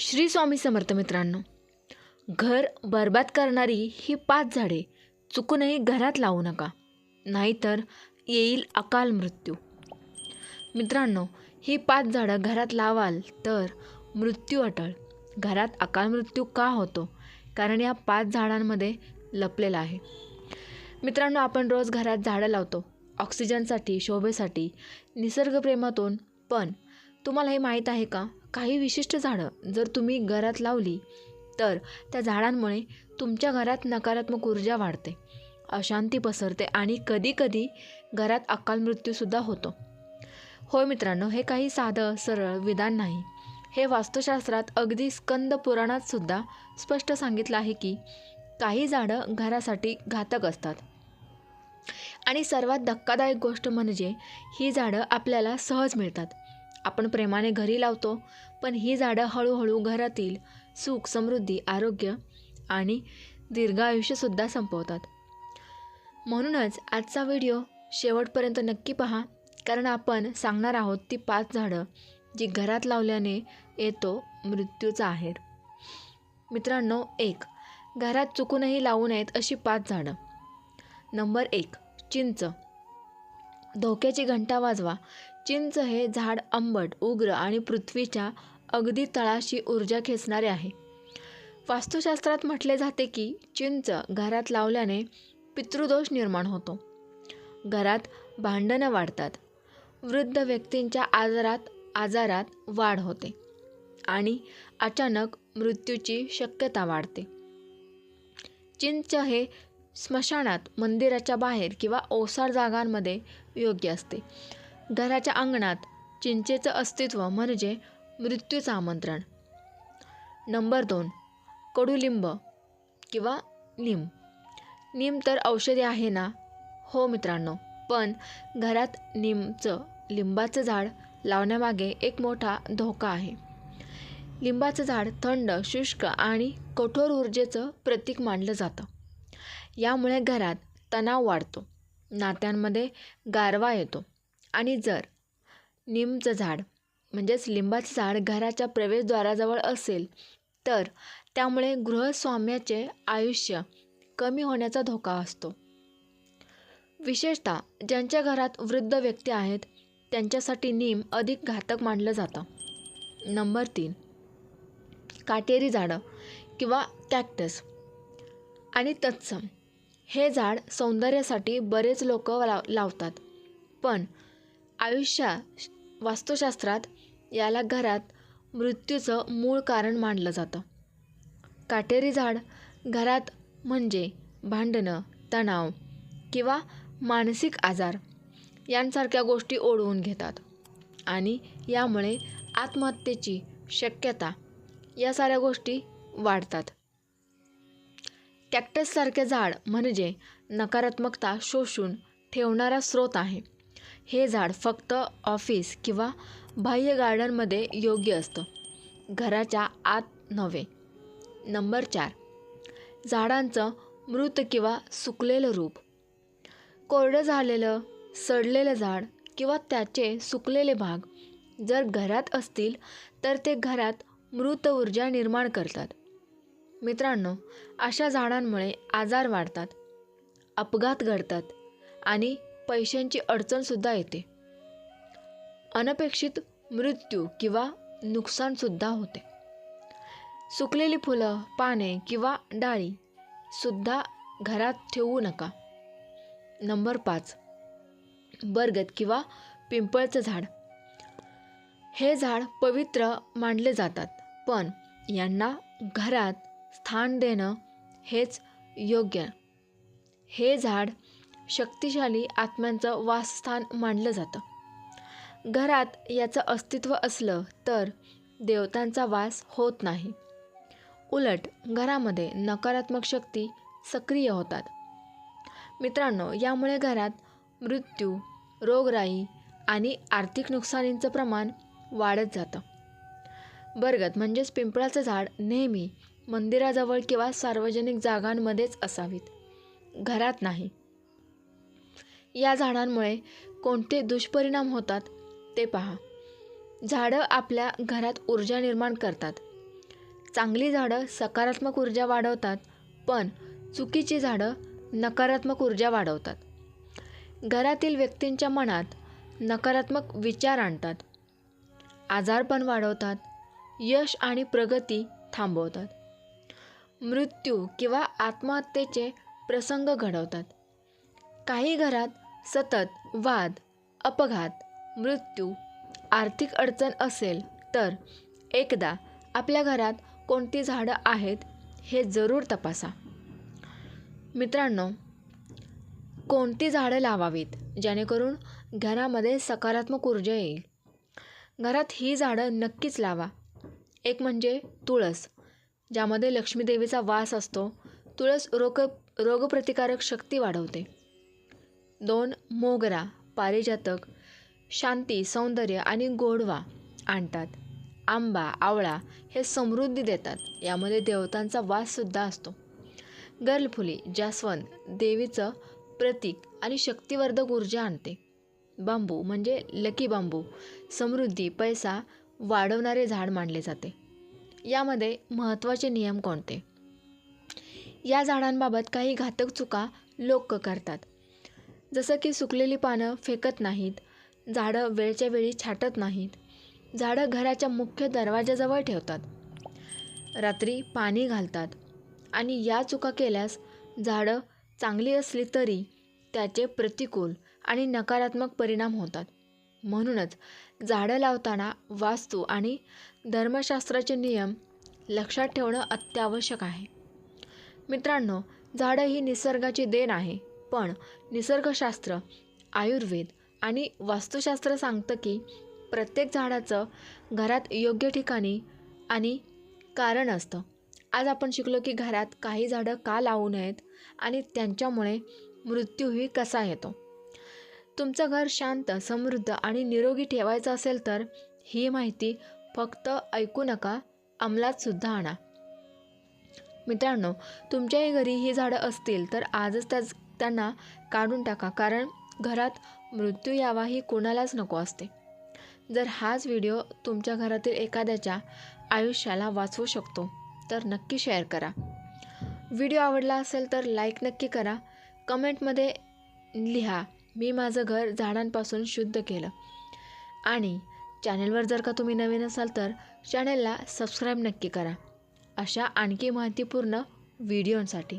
श्री स्वामी समर्थ मित्रांनो घर बरबाद करणारी ही पाच झाडे चुकूनही घरात लावू नका नाहीतर येईल अकाल मृत्यू. मित्रांनो ही पाच झाडं घरात लावाल तर मृत्यू अटळ. घरात अकाल मृत्यू का होतो? कारण या पाच झाडांमध्ये लपलेला आहे. मित्रांनो आपण रोज घरात झाडं लावतो ऑक्सिजनसाठी शोभेसाठी निसर्गप्रेमातून. पण तुम्हाला हे माहीत आहे का? काही विशिष्ट झाडं जर तुम्ही घरात लावली तर त्या झाडांमुळे तुमच्या घरात नकारात्मक ऊर्जा वाढते अशांती पसरते आणि कधीकधी घरात अकाल मृत्यूसुद्धा होतो. होय मित्रांनो हे काही साधं सरळ विधान नाही. हे वास्तुशास्त्रात अगदी स्कंद पुराणात सुद्धा स्पष्ट सांगितलं आहे की काही झाडं घरासाठी घातक असतात. आणि सर्वात धक्कादायक गोष्ट म्हणजे ही झाडं आपल्याला सहज मिळतात. आपण प्रेमाने घरी लावतो पण ही झाडं हळूहळू घरातील सुख समृद्धी आरोग्य आणि दीर्घ आयुष्यसुद्धा संपवतात. म्हणूनच आजचा व्हिडिओ शेवटपर्यंत नक्की पहा कारण आपण सांगणार आहोत ती पाच झाडं जी घरात लावल्याने येतो मृत्यूचा आहेर मित्रांनो एक घरात चुकूनही लावू नयेत अशी पाच झाडं. नंबर एक चिंच. धोक्याची घंटा वाजवा. चिंच हे झाड आंबट उग्र आणि पृथ्वीच्या अगदी तळाशी ऊर्जा खेचणारे आहे. वास्तुशास्त्रात म्हटले जाते की चिंच घरात लावल्याने पितृदोष निर्माण होतो. घरात भांडणं वाढतात. वृद्ध व्यक्तींच्या आजारात आजारात वाढ होते आणि अचानक मृत्यूची शक्यता वाढते. चिंच हे स्मशानात मंदिराच्या बाहेर किंवा ओसार जागांमध्ये योग्य असते. घराच्या अंगणात चिंचेचं अस्तित्व म्हणजे मृत्यूचं आमंत्रण. नंबर दोन कडुलिंब किंवा नीम. नीम तर औषधी आहे ना? हो मित्रांनो पण घरात नीमचं लिंबाचं झाड लावण्यामागे एक मोठा धोका आहे. लिंबाचं झाड थंड शुष्क आणि कठोर ऊर्जेचं प्रतीक मानलं जातं. यामुळे घरात तणाव वाढतो. नात्यांमध्ये गारवा येतो. आणि जर निमचं झाड म्हणजेच लिंबाचं झाड घराच्या प्रवेशद्वाराजवळ असेल तर त्यामुळे गृहस्वाम्याचे आयुष्य कमी होण्याचा धोका असतो. विशेषतः ज्यांच्या घरात वृद्ध व्यक्ती आहेत त्यांच्यासाठी नीम अधिक घातक मानलं जातं. नंबर तीन काटेरी झाडं किंवा कॅक्टस आणि तत्सम. हे झाड सौंदर्यासाठी बरेच लोक लाव लावतात. पण आयुष्या वास्तुशास्त्रात याला घरात मृत्यूचं मूळ कारण मानलं जातं. काटेरी झाड घरात म्हणजे भांडणं तणाव किंवा मानसिक आजार यांसारख्या गोष्टी ओढवून घेतात आणि यामुळे आत्महत्येची शक्यता या साऱ्या गोष्टी वाढतात. कॅक्टससारखे झाड म्हणजे नकारात्मकता शोषून ठेवणारा स्रोत आहे. हे झाड फक्त ऑफिस किंवा बाह्य गार्डनमध्ये योग्य असतं. घराच्या आत नव्हे. नंबर चार. झाडांचं मृत किंवा सुकलेलं रूप. कोरडं झालेलं सडलेलं झाड किंवा त्याचे सुकलेले भाग जर घरात असतील तर ते घरात मृत ऊर्जा निर्माण करतात. मित्रांनो अशा झाडांमुळे आजार वाढतात अपघात घडतात आणि पैशांची अडचणसुद्धा येते. अनपेक्षित मृत्यू किंवा नुकसानसुद्धा होते. सुकलेली फुलं पाने किंवा डाळी सुद्धा घरात ठेवू नका. नंबर पाच. बरगद किंवा पिंपळचं झाड. हे झाड पवित्र मानले जातात पण यांना घरात स्थान देणं हेच योग्य. हे झाड शक्तिशाली आत्म्यांचं वासस्थान मानलं जातं. घरात याचं अस्तित्व असलं तर देवतांचा वास होत नाही. उलट घरामध्ये नकारात्मक शक्ती सक्रिय होतात. मित्रांनो यामुळे घरात मृत्यू रोगराई आणि आर्थिक नुकसानींचं प्रमाण वाढत जातं. बरगद म्हणजेच पिंपळाचं झाड नेहमी मंदिराजवळ किंवा सार्वजनिक जागांमध्येच असावीत. घरात नाही. या झाडांमुळे कोणते दुष्परिणाम होतात ते पहा. झाडं आपल्या घरात ऊर्जा निर्माण करतात. चांगली झाडं सकारात्मक ऊर्जा वाढवतात पण चुकीची झाडं नकारात्मक ऊर्जा वाढवतात. घरातील व्यक्तींच्या मनात नकारात्मक विचार आणतात. आजारपण वाढवतात यश आणि प्रगती थांबवतात. मृत्यू किंवा आत्महत्येचे प्रसंग घडवतात. काही घरात सतत वाद अपघात मृत्यू आर्थिक अडचण असेल तर एकदा आपल्या घरात कोणती झाडं आहेत हे जरूर तपासा. मित्रांनो कोणती झाडं लावावीत जेणेकरून घरामध्ये सकारात्मक ऊर्जा येईल? घरात ही झाडं नक्कीच लावा. एक म्हणजे तुळस ज्यामध्ये लक्ष्मीदेवीचा वास असतो. तुळस रोग रोगप्रतिकारक शक्ती वाढवते. दोन मोगरा पारिजातक शांती सौंदर्य आणि गोडवा आणतात. आंबा आवळा हे समृद्धी देतात. यामध्ये देवतांचा वाससुद्धा असतो. गर्लफुली जास्वंद देवीचं प्रतीक आणि शक्तिवर्धक ऊर्जा आणते. बांबू म्हणजे लकी बांबू. समृद्धी पैसा वाढवणारे झाड मानले जाते. यामध्ये महत्त्वाचे नियम कोणते? या झाडांबाबत काही घातक चुका लोक करतात. जसं की सुकलेली पानं फेकत नाहीत झाडं वेळच्या वेळी छाटत नाहीत झाडं घराच्या मुख्य दरवाजाजवळ ठेवतात. रात्री पाणी घालतात आणि या चुका केल्यास झाडं चांगली असली तरी त्याचे प्रतिकूल आणि नकारात्मक परिणाम होतात. म्हणूनच झाडं लावताना वास्तू आणि धर्मशास्त्राचे नियम लक्षात ठेवणं अत्यावश्यक आहे. मित्रांनो झाडं ही निसर्गाची देण आहे. पण निसर्गशास्त्र आयुर्वेद आणि वास्तुशास्त्र सांगतं की प्रत्येक झाडाचं घरात योग्य ठिकाणी आणि कारण असतं. आज आपण शिकलो की घरात काही झाडं का लावू नयेत आणि त्यांच्यामुळे मृत्यूही कसा येतो. तुमचं घर शांत समृद्ध आणि निरोगी ठेवायचं असेल तर ही माहिती फक्त ऐकू नका अंमलातसुद्धा आणा. मित्रांनो तुमच्याही घरी ही झाडं असतील तर आजच त्या त्यांना काढून टाका कारण घरात मृत्यू यावा ही कोणालाच नको असते. जर हाच व्हिडिओ तुमच्या घरातील एखाद्याच्या आयुष्याला वाचवू शकतो तर नक्की शेअर करा. व्हिडिओ आवडला असेल तर लाईक नक्की करा. कमेंटमध्ये लिहा मी माझं घर झाडांपासून शुद्ध केलं. आणि चॅनलवर जर का तुम्ही नवीन असाल तर चॅनलला सबस्क्राईब नक्की करा. अशा आणखी माहितीपूर्ण व्हिडिओंसाठी.